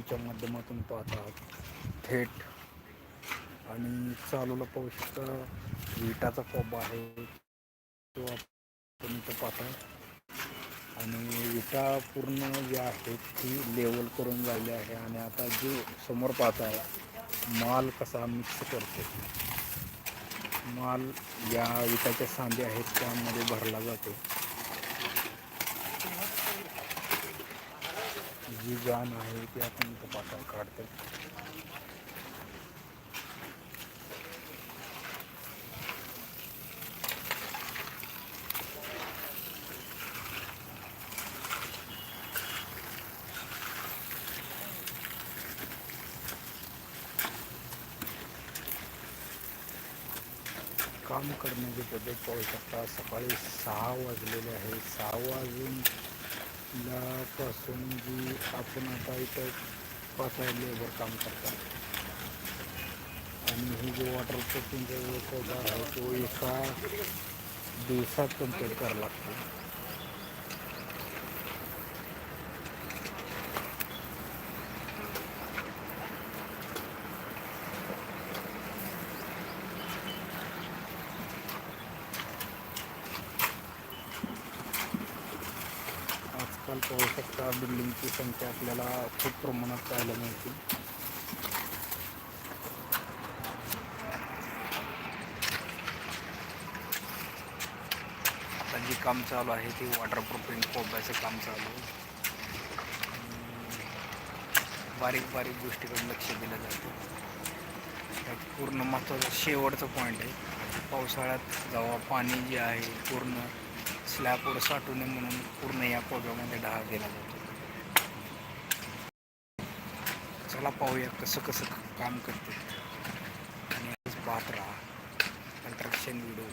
च्या माध्यमातून पाहतात. थेट. आणि चालूला पाहू शकता विटाचा कोबा आहे. तो आपण इथं पाहता. आणि विटा पूर्ण जे आहेत ती लेवल करून झाली आहे. आणि आता जे समोर पाहताय माल कसा मिक्स करतो. माल या विटाच्या सांधे आहेत त्यामध्ये भरला जातो. जी जान आहे ती आपण तपासून काढतो. काम करण्याची पद्धत पाहू शकता सकाळी सहा वाजलेले आहे. सहा वाजून लापासून जी आपण आता इथं पाच लेबर काम करतात. आणि ही जो वॉटर प्रूफिंगचा जो आहे तो एका दिवसात कंप्लीट करावा लागतो. आजकाल पाहू शकता बिल्डिंगची संख्या आपल्याला खूप प्रमाणात पाहायला मिळते. आता जे काम चालू आहे ते वॉटर प्रूफिंग कोब्याचं काम चालू आहे. बारीक बारीक गोष्टीकडे लक्ष दिलं जातं. पूर्ण महत्त्वाचा शेवटचा पॉईंट आहे. पावसाळ्यात जेव्हा पाणी जे आहे पूर्ण स्लॅबवर साठू नये म्हणून पूर्ण या कोब्यामध्ये ढाळ दिला जातो. चला पाहूया कसं कसं काम करते. आणि आज पाहत राहा कंस्ट्रक्शन व्हिडिओ.